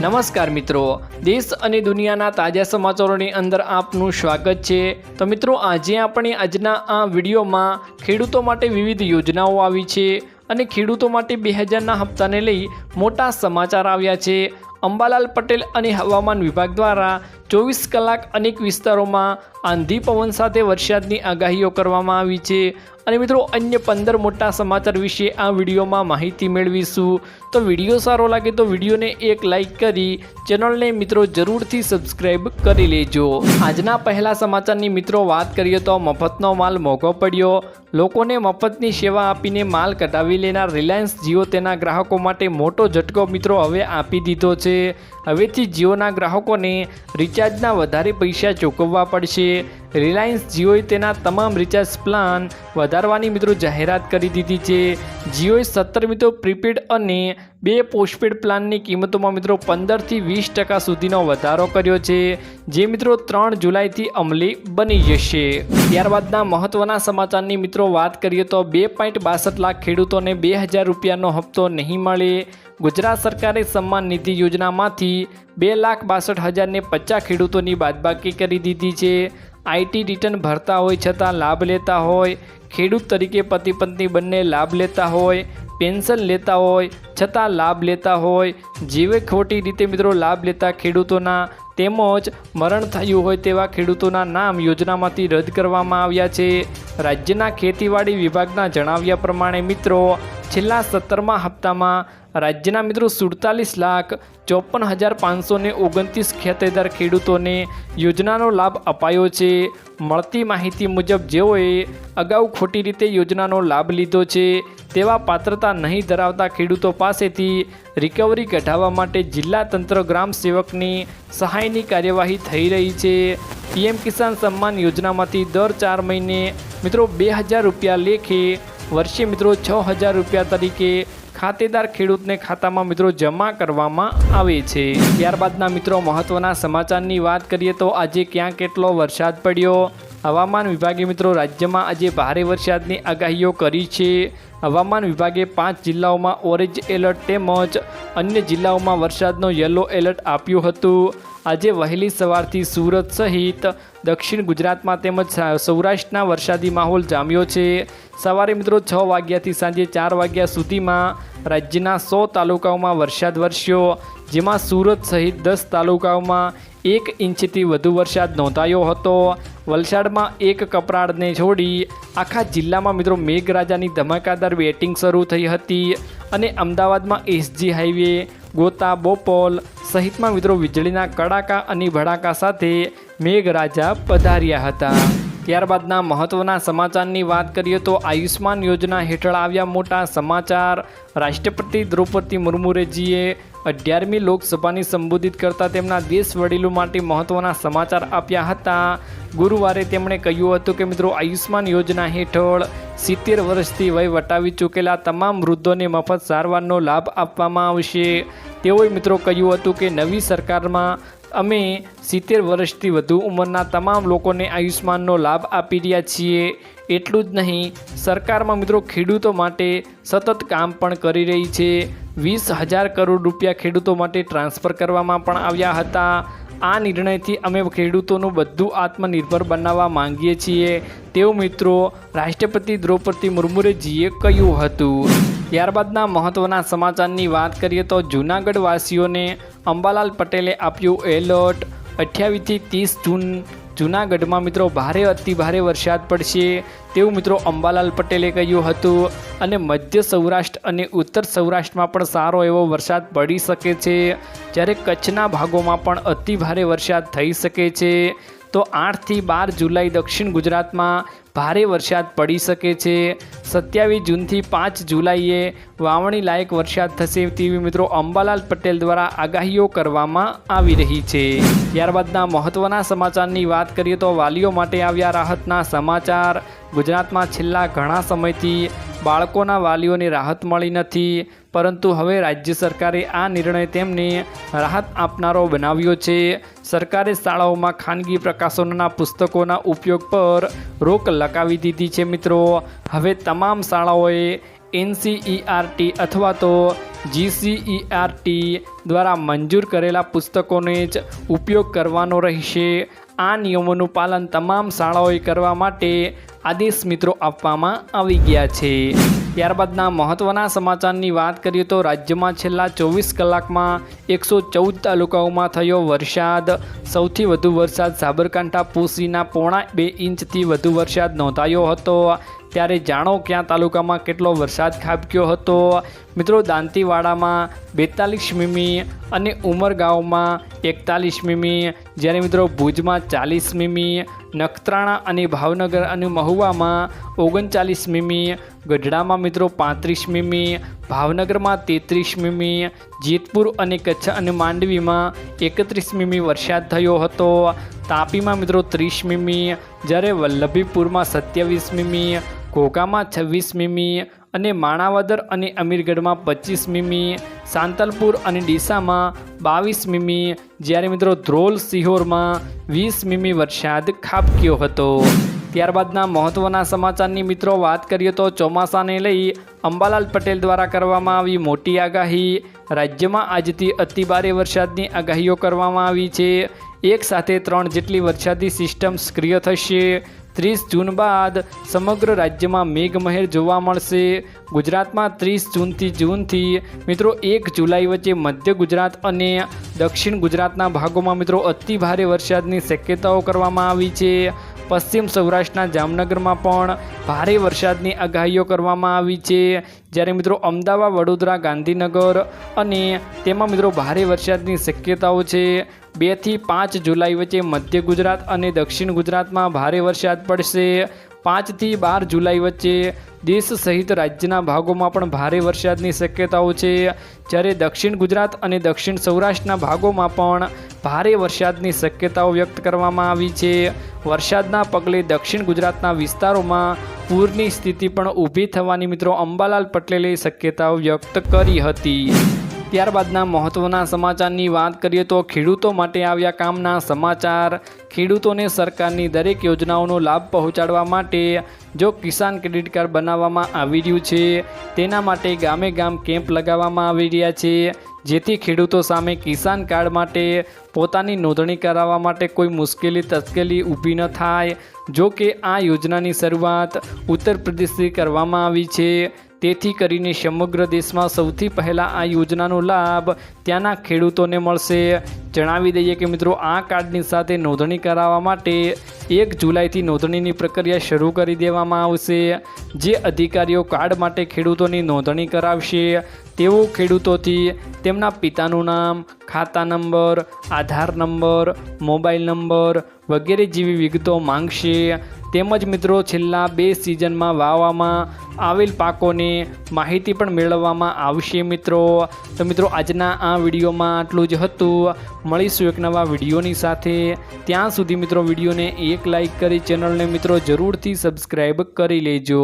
નમસ્કાર મિત્રો. દેશ અને દુનિયાના તાજા સમાચારોની અંદર આપનું સ્વાગત છે. તો મિત્રો, આજે આપણે આજના આ વિડીયોમાં ખેડૂતો માટે વિવિધ યોજનાઓ આવી છે અને ખેડૂતો માટે બે હજારના હપ્તાને લઈ મોટા સમાચાર આવ્યા છે. અંબાલાલ પટેલ અને હવામાન વિભાગ દ્વારા ચોવીસ કલાક અનેક વિસ્તારોમાં આંધી પવન સાથે વરસાદની આગાહીઓ કરવામાં આવી છે. અને મિત્રો, અન્ય પંદર મોટા સમાચાર વિશે આ વિડીયોમાં માહિતી મેળવીશું. તો વીડિયો સારો લાગે તો વિડીયોને એક લાઈક કરી, ચેનલને મિત્રો જરૂરથી સબસ્ક્રાઇબ કરી લેજો. આજના પહેલા સમાચારની મિત્રો વાત કરીએ તો મફતનો માલ મોંઘો પડ્યો. લોકોને મફતની સેવા આપીને માલ કઢાવી લેનાર રિલાયન્સ જીઓ તેના ગ્રાહકો માટે મોટો ઝટકો મિત્રો હવે આપી દીધો છે. હવેથી જીઓના ગ્રાહકોને રિચાર્જના વધારે પૈસા ચૂકવવા પડશે. રિલાયન્સ જીઓએ તેના તમામ રિચાર્જ પ્લાન વધારવાની મિત્રો જાહેરાત કરી દીધી છે. જીઓએ સત્તર મિત્રો પ્રીપેડ અને બે પોસ્ટપેડ પ્લાનની કિંમતોમાં મિત્રો પંદરથી વીસ ટકા સુધીનો વધારો કર્યો છે, જે મિત્રો ત્રણ જુલાઈથી અમલી બની જશે. ત્યારબાદના મહત્વના સમાચારની મિત્રો વાત કરીએ તો બે પોઈન્ટ બાસઠ લાખ ખેડૂતોને બે હજાર રૂપિયાનો હપ્તો નહીં મળે. ગુજરાત સરકારે સન્માન નિધિ યોજનામાંથી બે લાખ બાસઠ હજારને પચાસ ખેડૂતોની બાદબાકી કરી દીધી છે. આઈટી રિટર્ન ભરતા હોય છતાં લાભ લેતા હોય, ખેડૂત તરીકે પતિ પત્ની બંને લાભ લેતા હોય, પેન્શન લેતા હોય, છતાં લાભ લેતા હોય, જેવે ખોટી રીતે મિત્રો લાભ લેતા ખેડૂતોના, તેમજ મરણ થયું હોય તેવા ખેડૂતોના નામ યોજનામાંથી રદ કરવામાં આવ્યા છે. રાજ્યના ખેતીવાડી વિભાગના જણાવ્યા પ્રમાણે મિત્રો છેલ્લા સત્તરમા હપ્તામાં રાજ્યના મિત્રો સુડતાલીસ લાખ ચોપન હજાર પાંચસોને ઓગણત્રીસ ખેતેદાર ખેડૂતોને યોજનાનો લાભ અપાયો છે. મળતી માહિતી મુજબ જેઓએ અગાઉ ખોટી રીતે યોજનાનો લાભ લીધો છે, તેવા પાત્રતા નહીં ધરાવતા ખેડૂતો પાસેથી રિકવરી કઢાવવા માટે જિલ્લા તંત્ર ગ્રામ સેવકની સહાયની કાર્યવાહી થઈ રહી છે. પીએમ કિસાન સન્માન યોજનામાંથી દર ચાર મહિને મિત્રો બે હજાર રૂપિયા લેખે વર્ષે મિત્રો છ હજાર રૂપિયા તરીકે ખાતેદાર ખેડૂતને ખાતામાં મિત્રો જમા કરવામાં આવે છે. ત્યારબાદના મિત્રો મહત્વના સમાચારની વાત કરીએ તો આજે ક્યાં કેટલો વરસાદ પડ્યો? હવામાન વિભાગે મિત્રો રાજ્યમાં આજે ભારે વરસાદની આગાહીઓ કરી છે. હવામાન વિભાગે પાંચ જિલ્લાઓમાં ઓરેન્જ એલર્ટ તેમજ અન્ય જિલ્લાઓમાં વરસાદનો યલો એલર્ટ આપ્યું હતું. આજે વહેલી સવારથી સુરત સહિત દક્ષિણ ગુજરાતમાં તેમજ સૌરાષ્ટ્રના વરસાદી માહોલ જામ્યો છે. સવારે મિત્રો છ વાગ્યાથી સાંજે ચાર વાગ્યા સુધીમાં રાજ્યના સો તાલુકાઓમાં વરસાદ વરસ્યો. જેમાં સુરત સહિત દસ તાલુકાઓમાં એક ઇંચથી વધુ વરસાદ નોંધાયો હતો. વલસાડમાં એક કપરાળને છોડી આખા જિલ્લામાં મિત્રો મેઘરાજાની ધમાકાદાર બેટિંગ શરૂ થઈ હતી અને અમદાવાદમાં એસજી હાઈવે ગોતા, બોપોલ સહિતમાં મિત્રો વીજળીના કડાકા અને ભડાકા સાથે મેઘરાજા પધાર્યા હતા. ત્યારબાદના મહત્ત્વના સમાચારની વાત કરીએ તો આયુષ્માન યોજના હેઠળ આવ્યા મોટા સમાચાર. રાષ્ટ્રપતિ દ્રૌપદી મુર્મુરેજીએ અગિયારમી લોકસભાની સંબોધિત કરતા તેમના દેશ વડીલો માટે મહત્ત્વના સમાચાર આપ્યા હતા. ગુરુવારે તેમણે કહ્યું હતું કે, મિત્રો આયુષ્માન યોજના હેઠળ સિત્તેર વર્ષથી વય વટાવી ચૂકેલા તમામ વૃદ્ધોને મફત સારવારનો લાભ આપવામાં આવશે. તેઓએ મિત્રો કહ્યું હતું કે, નવી સરકારમાં અમે સિત્તેર વર્ષથી વધુ ઉંમરના તમામ લોકોને આયુષ્માનનો લાભ આપી રહ્યા છીએ. એટલું જ નહીં, સરકારમાં મિત્રો ખેડૂતો માટે સતત કામ પણ કરી રહી છે. વીસ હજાર કરોડ રૂપિયા ખેડૂતો માટે ટ્રાન્સફર કરવામાં પણ આવ્યા હતા. આ નિર્ણયથી અમે ખેડૂતોનું બધું આત્મનિર્ભર બનાવવા માંગીએ છીએ. તેવું મિત્રો રાષ્ટ્રપતિ દ્રૌપદી મુર્મુરેજીએ કહ્યું હતું. ત્યારબાદના મહત્ત્વના સમાચારની વાત કરીએ તો જૂનાગઢ વાસીઓને અંબાલાલ પટેલે આપ્યું એલર્ટ. અઠ્યાવીસથી ત્રીસ જૂન જૂનાગઢમાં મિત્રો ભારે અતિ ભારે વરસાદ પડશે તેવું મિત્રો અંબાલાલ પટેલે કહ્યું હતું. અને મધ્ય સૌરાષ્ટ્ર અને ઉત્તર સૌરાષ્ટ્રમાં પણ સારો એવો વરસાદ પડી શકે છે. જ્યારે કચ્છના ભાગોમાં પણ અતિ ભારે વરસાદ થઈ શકે છે. તો આઠથી બાર જુલાઈ દક્ષિણ ગુજરાતમાં ભારે વરસાદ પડી શકે છે. સત્યાવીસ જૂનથી પાંચ જુલાઈએ વાવણી લાયક વરસાદ થશે તેવી મિત્રો અંબાલાલ પટેલ દ્વારા આગાહીઓ કરવામાં આવી રહી છે. ત્યારબાદના મહત્ત્વના સમાચારની વાત કરીએ તો વાલીઓ માટે આવ્યા રાહતના સમાચાર. ગુજરાતમાં છેલ્લા ઘણા સમયથી બાળકોના વાલીઓને રાહત મળી નથી. પરંતુ હવે રાજ્ય સરકારે આ નિર્ણય તેમને રાહત આપનારો બનાવ્યો છે. સરકારે શાળાઓમાં ખાનગી પ્રકાશનોના પુસ્તકોના ઉપયોગ પર રોક લગાવી દીધી છે મિત્રો. હવે તમામ શાળાઓએ એનસીઈઆરટી અથવા તો જીસીઈઆરટી દ્વારા મંજૂર કરેલા પુસ્તકોને જ ઉપયોગ કરવાનો રહેશે. આ નિયમોનું પાલન તમામ શાળાઓએ કરવા માટે આદેશ મિત્રો આપવામાં આવી ગયા છે. ત્યારબાદના મહત્ત્વના સમાચારની વાત કરીએ તો રાજ્યમાં છેલ્લા ચોવીસ કલાકમાં એકસો ચૌદ તાલુકાઓમાં થયો વરસાદ. સૌથી વધુ વરસાદ સાબરકાંઠા, પૂસીના પોણા બે ઇંચથી વધુ વરસાદ નોંધાયો હતો. ત્યારે જાણો ક્યાં તાલુકામાં કેટલો વરસાદ ખાબક્યો હતો? મિત્રો, દાંતીવાડામાં બેતાલીસ મીમી અને ઉમરગાંવમાં એકતાલીસ મીમી જ્યારે મિત્રો ભુજમાં ચાલીસ મીમી, નખત્રાણા અને ભાવનગર અને મહુવામાં ઓગણચાલીસ મીમી, ગઢડામાં મિત્રો પાંત્રીસ મીમી, ભાવનગરમાં તેત્રીસ મીમી, જેતપુર અને કચ્છ અને માંડવીમાં એકત્રીસ મીમી વરસાદ થયો હતો. તાપીમાં મિત્રો ત્રીસ મીમી, જ્યારે વલ્લભીપુરમાં સત્યાવીસ મીમી, ઘોઘામાં છવ્વીસ મીમી અને માણાવદર અને અમીરગઢમાં પચીસ મીમી સાંતલપુર અને ડીસામાં બાવીસ મીમી. જ્યારે મિત્રો ધ્રોલ સિહોરમાં વીસ મીમી વરસાદ ખાબક્યો હતો. ત્યારબાદના મહત્ત્વના સમાચારની મિત્રો વાત કરીએ તો ચોમાસાને લઈ અંબાલાલ પટેલ દ્વારા કરવામાં આવી મોટી આગાહી. રાજ્યમાં આજથી અતિભારે વરસાદની આગાહીઓ કરવામાં આવી છે. એક સાથે ત્રણ જેટલી વરસાદી સિસ્ટમ સક્રિય થશે. ત્રીસ જૂન બાદ સમગ્ર રાજ્યમાં મેઘમહેર જોવા મળશે. ગુજરાતમાં ત્રીસ જૂનથી જૂનથી મિત્રો એક જુલાઈ વચ્ચે મધ્ય ગુજરાત અને દક્ષિણ ગુજરાતના ભાગોમાં મિત્રો અતિ ભારે વરસાદની શક્યતાઓ કરવામાં આવી છે. પશ્ચિમ સૌરાષ્ટ્રના જામનગરમાં પણ ભારે વરસાદની આગાહીઓ કરવામાં આવી છે. જ્યારે મિત્રો અમદાવાદ, વડોદરા, ગાંધીનગર અને તેમાં મિત્રો ભારે વરસાદની શક્યતાઓ છે. બેથી પાંચ જુલાઈ વચ્ચે મધ્ય ગુજરાત અને દક્ષિણ ગુજરાતમાં ભારે વરસાદ પડશે. પાંચથી બાર જુલાઈ વચ્ચે દેશ સહિત રાજ્યના ભાગોમાં પણ ભારે વરસાદની શક્યતાઓ છે. જ્યારે દક્ષિણ ગુજરાત અને દક્ષિણ સૌરાષ્ટ્રના ભાગોમાં પણ ભારે વરસાદની શક્યતાઓ વ્યક્ત કરવામાં આવી છે. વરસાદના પગલે દક્ષિણ ગુજરાતના વિસ્તારોમાં પૂરની સ્થિતિ પણ ઊભી થવાની મિત્રો અંબાલાલ પટેલે શક્યતાઓ વ્યક્ત કરી હતી. ત્યારબાદના મહત્ત્વના સમાચારની વાત કરીએ તો ખેડૂતો માટે આવ્યા કામના સમાચાર. ખેડૂતોને સરકારની દરેક યોજનાઓનો લાભ પહોંચાડવા માટે જો કિસાન ક્રેડિટ કાર્ડ બનાવવામાં આવી રહ્યું છે, તેના માટે ગામે ગામ કેમ્પ લગાવવામાં આવી રહ્યા છે. જેથી ખેડૂતો સામે કિસાન કાર્ડ માટે પોતાની નોંધણી કરાવવા માટે કોઈ મુશ્કેલી તશ્કેલી ઊભી ન થાય. જો કે આ યોજનાની શરૂઆત ઉત્તર પ્રદેશથી કરવામાં આવી છે. તેથી કરીને સમગ્ર દેશમાં સૌથી પહેલાં આ યોજનાનો લાભ ત્યાંના ખેડૂતોને મળશે. જણાવી દઈએ કે મિત્રો, આ કાર્ડની સાથે નોંધણી કરાવવા માટે એક જુલાઈથી નોંધણીની પ્રક્રિયા શરૂ કરી દેવામાં આવશે. જે અધિકારીઓ કાર્ડ માટે ખેડૂતોની નોંધણી કરાવશે, તેઓ ખેડૂતોથી તેમના પિતાનું નામ, ખાતા number, Aadhaar number, mobile number વગેરે જેવી વિગતો માંગશે. તેમજ મિત્રો, છેલ્લા બે સિઝનમાં વાવવામાં આવેલ પાકોની માહિતી પણ મેળવવામાં આવશે મિત્રો. તો મિત્રો, આજના આ વિડીયોમાં આટલું જ હતું. મળીશું એક નવા વિડીયોની સાથે. ત્યાં સુધી મિત્રો, વિડીયોને એક લાઈક કરી ચેનલને મિત્રો જરૂરથી સબસ્ક્રાઈબ કરી લેજો.